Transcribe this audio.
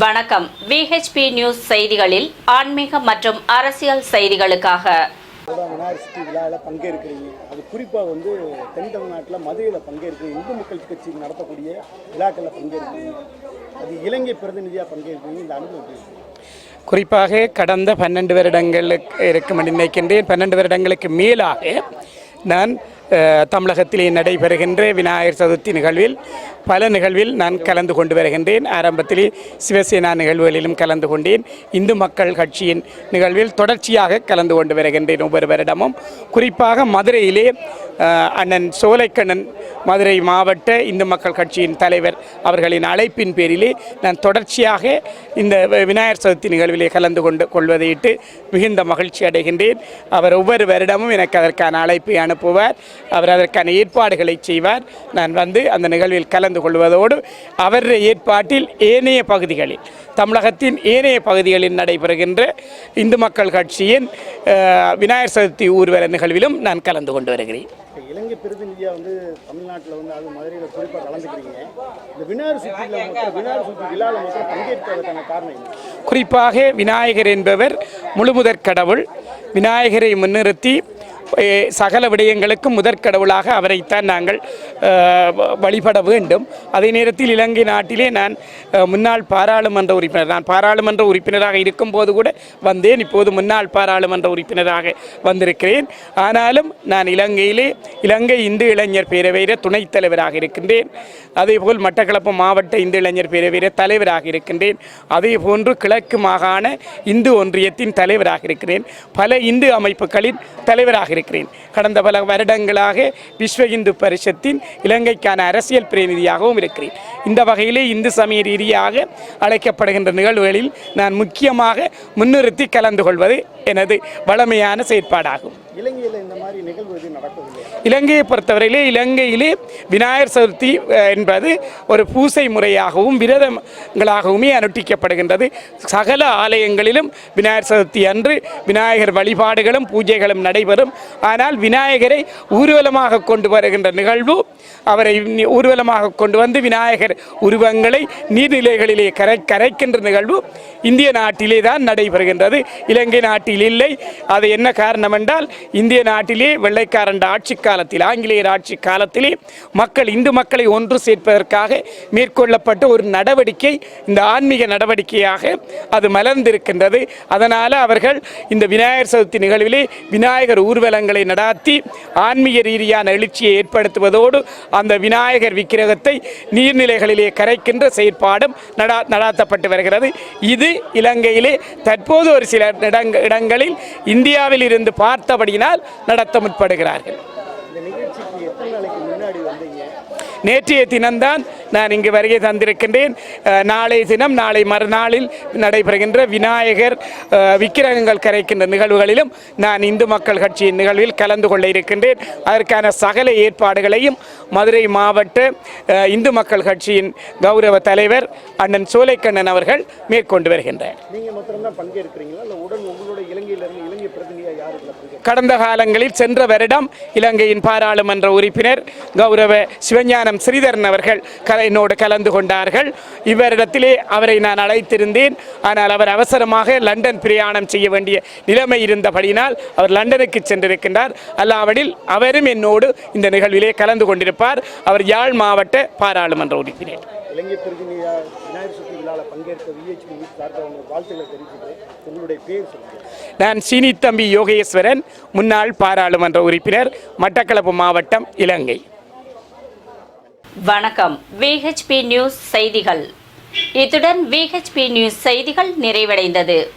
வணக்கம். VHP news செய்திகளில் ஆன்மீக மற்றும் அரசியல் செய்திகளுக்காக. விநாயகர் விழாவில் பங்கேற்கிறீங்க. அது குறிப்பாக வந்து தென் தமிழ்நாட்டில் மதுரையில் பங்கேற்கிறீங்க இந்து மக்கள் கட்சி நடத்தக்கூடிய விழாக்களில் பங்கேற்கிறீங்க. அது இலங்கை பிரதிநிதியாக பங்கேற்கிறீங்க. இந்த அனுபவம்? குறிப்பாக கடந்த பன்னெண்டு வருடங்களுக்கு இருக்கும் நினைக்கின்றேன். பன்னெண்டு வருடங்களுக்கு மேலாக நான் தமிழகத்திலே நடைபெறுகின்ற விநாயகர் சதுர்த்தி நிகழ்வில் பல நிகழ்வில் நான் கலந்து கொண்டு வருகின்றேன். ஆரம்பத்திலே சிவசேனா நிகழ்வுகளிலும் கலந்து கொண்டேன். இந்து மக்கள் கட்சியின் நிகழ்வில் தொடர்ச்சியாக கலந்து கொண்டு வருகின்றேன் ஒவ்வொரு வருடமும். குறிப்பாக மதுரையிலே அண்ணன் சோலைக்கண்ணன் மதுரை மாவட்ட இந்து மக்கள் கட்சியின் தலைவர் அவர்களின் அழைப்பின் பேரிலே நான் தொடர்ச்சியாக இந்த விநாயகர் சதுர்த்தி நிகழ்விலே கலந்து கொண்டு கொள்வதையிட்டு மிகுந்த மகிழ்ச்சி அடைகின்றேன். அவர் ஒவ்வொரு வருடமும் எனக்கு அதற்கான அழைப்பை அனுப்புவார். அவர் அதற்கான ஏற்பாடுகளை செய்வார். நான் வந்து அந்த நிகழ்வில் கலந்து கொள்வதோடு அவருடைய ஏற்பாட்டில் ஏனைய பகுதிகளில் தமிழகத்தின் ஏனைய பகுதிகளில் நடைபெறுகின்ற இந்து மக்கள் கட்சியின் விநாயகர் சதுர்த்தி ஊர்வல நிகழ்விலும் நான் கலந்து கொண்டு வருகிறேன். நீங்கள் பிரதிநிதியாக வந்து தமிழ்நாட்டில் வந்து அது மதுரையில் குறிப்பாக கலந்துக்கிறீங்க. இந்த விநாயகர் சுற்றியில் மக்கள் விநாயகர் சுற்றி விழாவில் மக்கள் பங்கேற்பதற்கான காரணம் என்ன? குறிப்பாக விநாயகர் என்பவர் முழுமுதற் கடவுள். விநாயகரை முன்னிறுத்தி சகல விடயங்களுக்கும் முதற்கடவுளாக அவரைத்தான் நாங்கள் வ- வழிபட வேண்டும். அதே நேரத்தில் இலங்கை நாட்டிலே நான் முன்னாள் பாராளுமன்ற உறுப்பினர் நான் பாராளுமன்ற உறுப்பினராக இருக்கும்போது கூட வந்தேன். இப்போது முன்னாள் பாராளுமன்ற உறுப்பினராக வந்திருக்கிறேன். ஆனாலும் நான் இலங்கையிலே இலங்கை இந்து இளைஞர் பேரவையில துணைத் தலைவராக இருக்கின்றேன். அதேபோல் மட்டக்களப்பு மாவட்ட இந்து இளைஞர் பேரவையில தலைவராக இருக்கின்றேன். அதே போன்று கிழக்கு மாகாண இந்து ஒன்றியத்தின் தலைவராக இருக்கிறேன். பல இந்து அமைப்புகளின் தலைவராக இருக்கிறேன் கடந்த பல வருடங்களாக விஸ்வ இந்து பரிஷத்தின் இலங்கைக்கான அரசியல் பிரதிநிதியாகவும் இருக்கிறேன். இந்த வகையிலே இந்து சமய ரீதியாக அழைக்கப்படுகின்ற நிகழ்வுகளில் நான் முக்கியமாக முன்னிறுத்தி கலந்து கொள்வது எனது வளமையான செயற்பாடாகும். இலங்கையில் இந்த மாதிரி நிகழ்வு நடக்கவில்லை. இலங்கையை பொறுத்தவரையிலே இலங்கையிலே விநாயகர் சதுர்த்தி என்பது ஒரு பூசை முறையாகவும் விரதங்களாகவுமே அனுஷ்டிக்கப்படுகின்றது. சகல ஆலயங்களிலும் விநாயகர் சதுர்த்தி அன்று விநாயகர் வழிபாடுகளும் பூஜைகளும் நடைபெறும். ஆனால் விநாயகரை ஊர்வலமாக கொண்டு வருகின்ற நிகழ்வு அவரை ஊர்வலமாக கொண்டு வந்து விநாயகர் உருவங்களை நீர்நிலைகளிலே கரை கரைக்கின்ற நிகழ்வு இந்திய நாட்டிலே தான் நடைபெறுகின்றது. இலங்கை நாட்டில் இல்லை. அது என்ன காரணம் என்றால் இந்திய நாட்டிலே வெள்ளைக்காரன் ஆட்சிக்கார காலத்தில் ஆங்கிலேயர் ஆட்சி காலத்திலே மக்கள் இந்து மக்களை ஒன்று சேர்ப்பதற்காக மேற்கொள்ளப்பட்ட ஒரு நடவடிக்கை இந்த ஆன்மீக நடவடிக்கையாக அது மலர்ந்திருக்கின்றது. அதனால் அவர்கள் இந்த விநாயகர் சதுர்த்தி நிகழ்விலே விநாயகர் ஊர்வலங்களை நடாத்தி ஆன்மீக ரீதியான எழுச்சியை ஏற்படுத்துவதோடு அந்த விநாயகர் விக்கிரகத்தை நீர்நிலைகளிலே கரைக்கின்ற செயற்பாடும் நடா நடாத்தப்பட்டு வருகிறது. இது இலங்கையிலே தற்போது ஒரு சில இடங்களில் இந்தியாவில் இருந்து பார்த்தபடியினால் நடத்த முற்படுகிறார்கள். நேற்றைய தினம்தான் நான் இங்கு வருகை தந்திருக்கின்றேன். நாளைய தினம் நாளை மறுநாளில் நடைபெறுகின்ற விநாயகர் விக்கிரகங்கள் கரைக்கின்ற நிகழ்வுகளிலும் நான் இந்து மக்கள் கட்சியின் நிகழ்வில் கலந்து கொள்ள இருக்கின்றேன். அதற்கான சகல ஏற்பாடுகளையும் மதுரை மாவட்ட இந்து மக்கள் கட்சியின் கௌரவ தலைவர் அண்ணன் சோலைக்கண்ணன் அவர்கள் மேற்கொண்டு வருகின்றார். கடந்த காலங்களில் சென்ற வருடம் இலங்கையின் பாராளுமன்ற உறுப்பினர் கௌரவ சிவஞானம் ஸ்ரீதரன் அவர்கள் கல என்னோடு கலந்து கொண்டார்கள். இவரிடத்திலே அவரை நான் அழைத்திருந்தேன். ஆனால் அவர் அவசரமாக லண்டன் பிரயாணம் செய்ய வேண்டிய நிலைமை இருந்தபடியினால் அவர் லண்டனுக்கு சென்றிருக்கின்றார். அல்லாவடில் அவரும் என்னோடு இந்த நிகழ்விலே கலந்து கொண்டிருப்பார். அவர் யாழ் மாவட்ட பாராளுமன்ற உறுப்பினர். இலங்கை பிரதிநிதியாக விநாயகர் சதுர்த்தி விழாவில் பங்கேற்க விஹெச்பி சார்பாக உங்களுக்கு வாழ்த்துக்களை தெரிவிச்சுக்கிறேன் உங்களுடைய பேர் சொல்லுங்கள். நான் சீனித்தம்பி யோகேஸ்வரன் முன்னாள் பாராளுமன்ற உறுப்பினர் மட்டக்களப்பு மாவட்டம் இலங்கை. வணக்கம். விஹெச்பி நியூஸ் செய்திகள். இத்துடன் விஹெச்பி நியூஸ் செய்திகள் நிறைவடைந்தது.